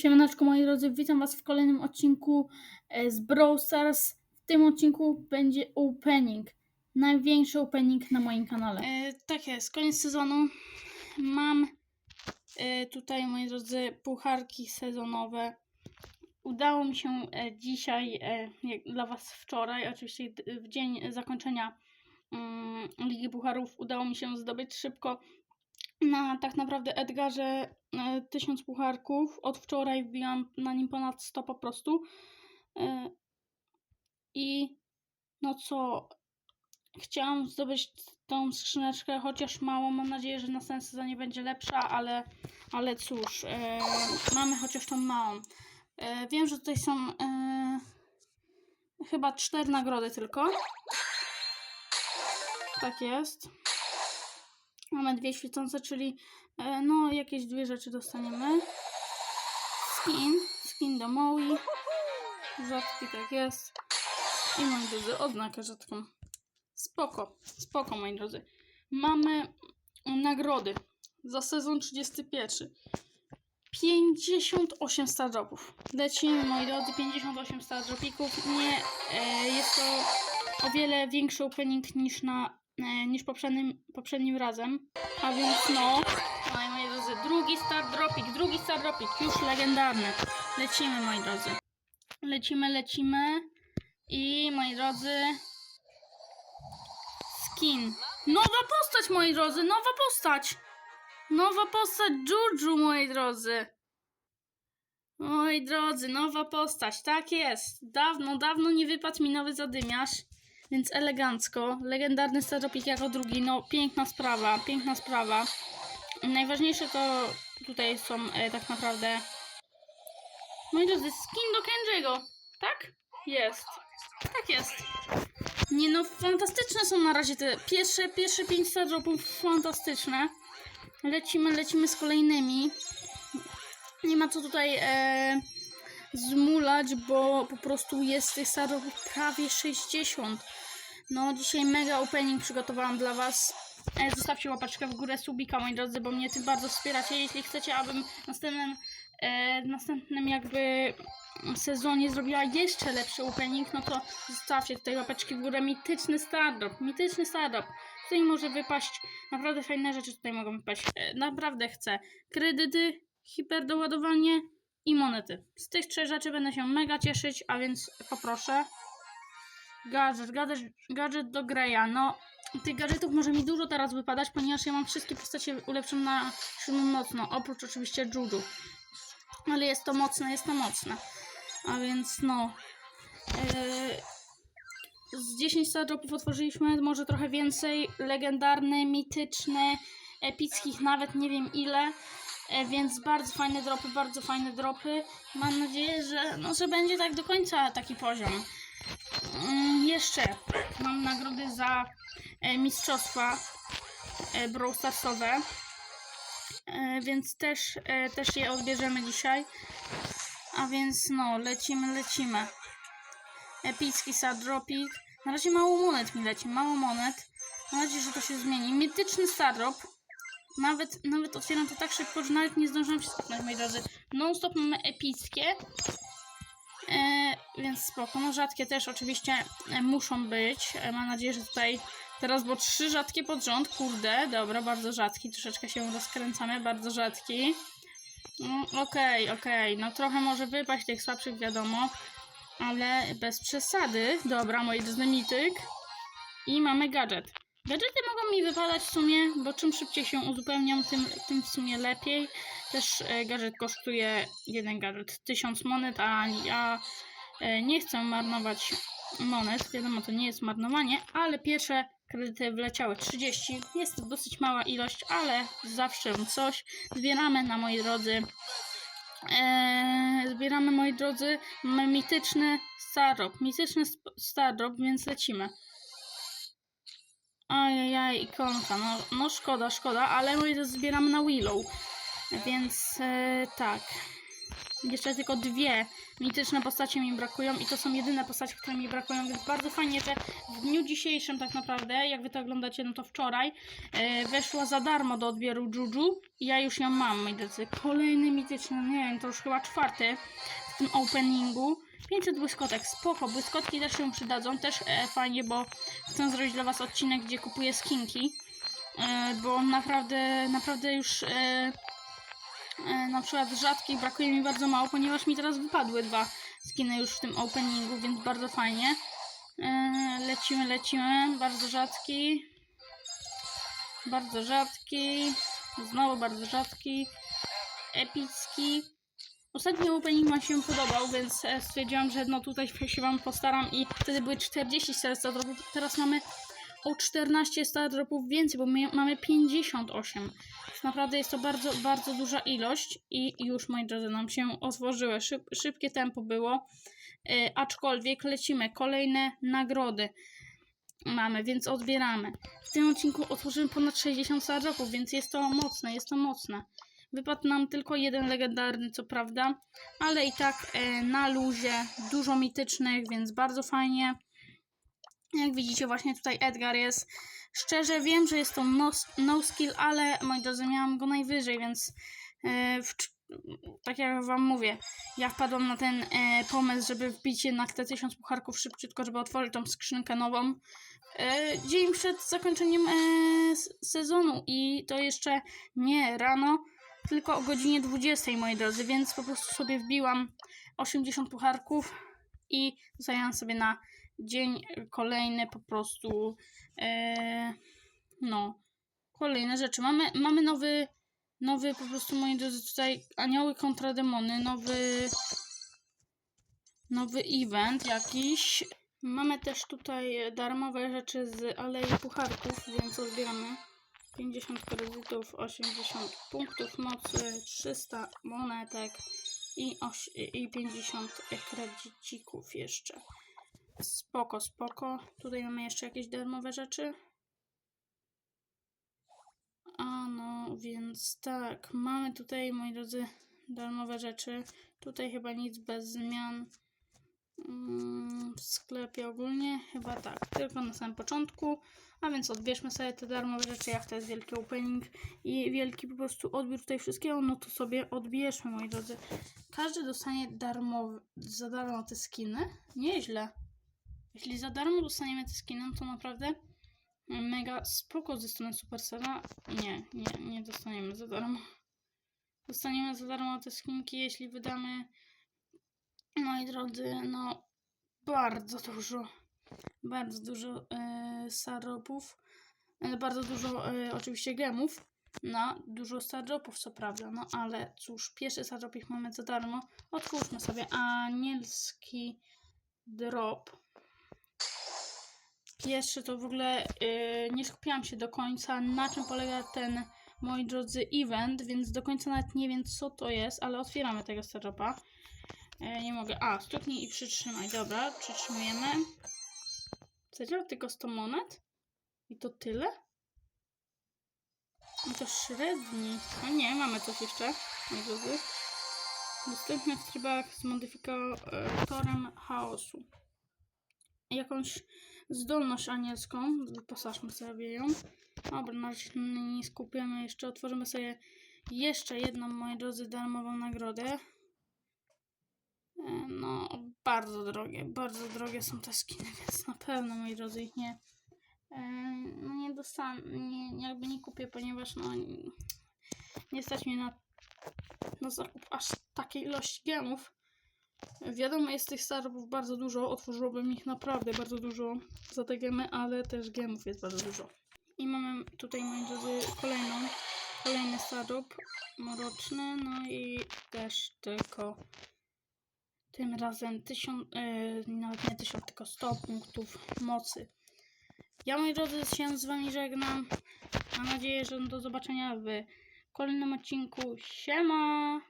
Siemaneczko moi drodzy, witam was w kolejnym odcinku e, z Brawl Stars. W tym odcinku będzie opening. Największy opening na moim kanale. E, tak jest, koniec sezonu. Mam e, tutaj moi drodzy pucharki sezonowe. Udało mi się e, dzisiaj, e, jak dla was wczoraj, oczywiście w dzień zakończenia mm, Ligi Pucharów, udało mi się zdobyć szybko na tak naprawdę Edgarze 1000 pucharków. Od wczoraj wbijam na nim ponad 100 po prostu. E, I no co, chciałam zdobyć tą skrzyneczkę, chociaż mało. Mam nadzieję, że następna sezonie będzie lepsza, ale, ale cóż, e, mamy chociaż tą małą. E, wiem, że tutaj są e, chyba cztery nagrody tylko. Tak jest. Mamy dwie świecące, czyli e, no jakieś dwie rzeczy dostaniemy. Skin, skin do Maui. Rzadki tak jest. I moi drodzy, odznakę rzadką. Spoko, spoko moi drodzy. Mamy nagrody za sezon 31. 58 stardropów. Lecimy moi drodzy, 58 stardropików. Nie, e, jest to o wiele większy opening niż na niż poprzednim, poprzednim razem. A więc no, no i moi drodzy, drugi star dropik, drugi star dropik, już legendarny. Lecimy moi drodzy. Lecimy, lecimy. I moi drodzy, skin. Nowa postać moi drodzy, nowa postać. Nowa postać Juju moi drodzy. Moi drodzy, nowa postać, tak jest. Dawno, dawno nie wypadł mi nowy zadymiarz. Więc elegancko. Legendarny startopik jako drugi. No, piękna sprawa, piękna sprawa. Najważniejsze to tutaj są e, tak naprawdę. Moi drodzy, skin do Kenji'ego. Tak? Jest. Tak jest. Nie no, fantastyczne są na razie te pierwsze, pierwsze pięć stardropów. Fantastyczne. Lecimy, lecimy z kolejnymi. Nie ma co tutaj e, zmulać, bo po prostu jest tych stardropów prawie 60. No, dzisiaj mega opening przygotowałam dla Was. E, Zostawcie łapaczkę w górę, subika, moi drodzy, bo mnie tym bardzo wspieracie. Jeśli chcecie, abym następnym, e, następnym jakby sezonie zrobiła jeszcze lepszy opening, no to zostawcie tutaj łapeczki w górę. Mityczny stardrop, mityczny stardrop. Tutaj może wypaść naprawdę fajne rzeczy tutaj mogą wypaść. E, naprawdę chcę. Kredyty, hiperdoładowanie i monety. Z tych trzech rzeczy będę się mega cieszyć, a więc poproszę. Gadżet, gadżet, gadżet do Greya. No, tych gadżetów może mi dużo teraz wypadać, ponieważ ja mam wszystkie postacie ulepszone na siódmą mocno, oprócz oczywiście Judu. Ale jest to mocne, jest to mocne. A więc no. Yy, z 10 stardropów otworzyliśmy, może trochę więcej. Legendarny, mityczny, epickich nawet nie wiem ile. E, Więc bardzo fajne dropy, bardzo fajne dropy. Mam nadzieję, że, no, że będzie tak do końca taki poziom. Jeszcze mam nagrody za e, mistrzostwa e, Brawl Starsowe. E, więc też, też je odbierzemy dzisiaj. A więc no, lecimy, lecimy. Epicki Stardropik. Na razie mało monet mi leci, mało monet. Mam nadzieję, że to się zmieni. Mityczny Stardrop. Nawet, nawet otwieram to tak szybko, że nawet nie zdążyłam się skopnąć, moi drodzy. Non-stop mamy epickie. E, więc spoko. No rzadkie też oczywiście e, muszą być. E, mam nadzieję, że tutaj teraz, bo trzy rzadkie pod rząd. Kurde, dobra, bardzo rzadki. Troszeczkę się rozkręcamy, bardzo rzadki. No, Okej, okej. No trochę może wypaść tych słabszych, wiadomo. Ale bez przesady. Dobra, moi drodzy, mityk. I mamy gadżet. Gadżety mogą mi wypadać w sumie, bo czym szybciej się uzupełnią, tym, tym w sumie lepiej. Też e, gadżet kosztuje jeden gadżet 1000 monet, a e, nie chcę marnować monet. Wiadomo, to nie jest marnowanie, ale pierwsze kredyty wleciały 30. Jest to dosyć mała ilość, ale zawsze coś. Zbieramy na moi drodzy. E, zbieramy moi drodzy. Mityczny Stardrop. Mityczny Stardrop, więc lecimy. Ajajaj, ikonka. No, no szkoda, szkoda, ale moi drodzy zbieramy na Willow. Więc e, tak. Jeszcze tylko dwie mityczne postacie mi brakują i to są jedyne postacie, które mi brakują, więc bardzo fajnie, że w dniu dzisiejszym tak naprawdę, jak wy to oglądacie, no to wczoraj e, weszła za darmo do odbioru Juju i ja już ją mam, moi drodzy. Kolejny mityczny, nie wiem, to już chyba czwarty w tym openingu. 500 błyskotek, spoko, błyskotki też się przydadzą, też e, fajnie, bo chcę zrobić dla was odcinek, gdzie kupuję skinki, e, bo naprawdę, naprawdę już... E, na przykład rzadkich brakuje mi bardzo mało, ponieważ mi teraz wypadły dwa skiny już w tym openingu, więc bardzo fajnie. E, lecimy, lecimy. Bardzo rzadki. Bardzo rzadki. Znowu bardzo rzadki. Epicki. Ostatni opening mi się podobał, więc e, stwierdziłam, że no tutaj się wam postaram i wtedy były 40 serca. Teraz mamy o 14 star dropów więcej, bo my mamy 58. Więc naprawdę jest to bardzo, bardzo duża ilość i już, moi drodzy, nam się otworzyły. Szyb, szybkie tempo było, e, aczkolwiek lecimy. Kolejne nagrody mamy, więc odbieramy. W tym odcinku otworzymy ponad 60 star dropów, więc jest to mocne, jest to mocne. Wypadł nam tylko jeden legendarny, co prawda, ale i tak e, na luzie, dużo mitycznych, więc bardzo fajnie. Jak widzicie, właśnie tutaj Edgar jest. Szczerze wiem, że jest to no, no skill, ale moi drodzy, miałam go najwyżej, więc e, w, tak jak wam mówię, ja wpadłam na ten e, pomysł, żeby wbić jednak te 1000 pucharków szybciutko, żeby otworzyć tą skrzynkę nową. E, dzień przed zakończeniem sezonu i to jeszcze nie rano, tylko o godzinie 20, moi drodzy, więc po prostu sobie wbiłam 80 pucharków i zajęłam sobie na dzień kolejny po prostu e, no kolejne rzeczy. Mamy, mamy nowy nowy po prostu moi drodzy tutaj anioły kontra demony, nowy nowy event jakiś. Mamy też tutaj darmowe rzeczy z Alei Pucharków, więc odbieramy 50 kredytów, 80 punktów mocy, 300 monetek i, i 50 kredycików jeszcze. Spoko, spoko. Tutaj mamy jeszcze jakieś darmowe rzeczy. A no, więc tak, mamy tutaj, moi drodzy, darmowe rzeczy. Tutaj chyba nic bez zmian. Mm, W sklepie ogólnie chyba tak, tylko na samym początku. A więc odbierzmy sobie te darmowe rzeczy, jak to jest wielki opening i wielki po prostu odbiór tutaj wszystkiego, no to sobie odbierzmy, moi drodzy. Każdy dostanie darmowy, za darmo te skiny. Nieźle. Jeśli za darmo dostaniemy te skiny, no to naprawdę mega spoko ze strony Supercella. Nie, nie, nie dostaniemy za darmo. Dostaniemy za darmo te skinki, jeśli wydamy, moi drodzy, no bardzo dużo, bardzo dużo e, staropów, e, bardzo dużo e, oczywiście gemów na dużo stardropów, co prawda, no ale cóż, pierwszy stardrop ich mamy za darmo. Otwórzmy sobie anielski drop. Jeszcze to w ogóle yy, nie skupiłam się do końca, na czym polega ten, moi drodzy, event, więc do końca nawet nie wiem, co to jest, ale otwieramy tego startupa. Yy, nie mogę. A, stuknij i przytrzymaj. Dobra, przytrzymujemy. Serio? Tylko 100 monet? I to tyle? No to średni. No nie, mamy coś jeszcze, moi drodzy. Dostępny w trybach z modyfikatorem chaosu jakąś zdolność anielską. Wyposażmy sobie ją. Dobra, na razie nie skupiamy. Jeszcze otworzymy sobie jeszcze jedną, moi drodzy, darmową nagrodę. E, No, bardzo drogie, bardzo drogie są te skiny, więc na pewno, moi drodzy, ich nie, e, no nie dostanę, nie, nie- jakby nie kupię, ponieważ no, nie stać mnie na, na zakup aż takiej ilości gemów. Wiadomo, jest tych startupów bardzo dużo, otworzyłbym ich naprawdę bardzo dużo za te gemy, ale też gemów jest bardzo dużo. I mamy tutaj, moi drodzy, kolejną, kolejny startup mroczny, no i też tylko tym razem tysiąc, e, nawet nie tysiąc, tylko 100 punktów mocy. Ja, moi drodzy, się z wami żegnam. Mam nadzieję, że do zobaczenia w kolejnym odcinku. Siema!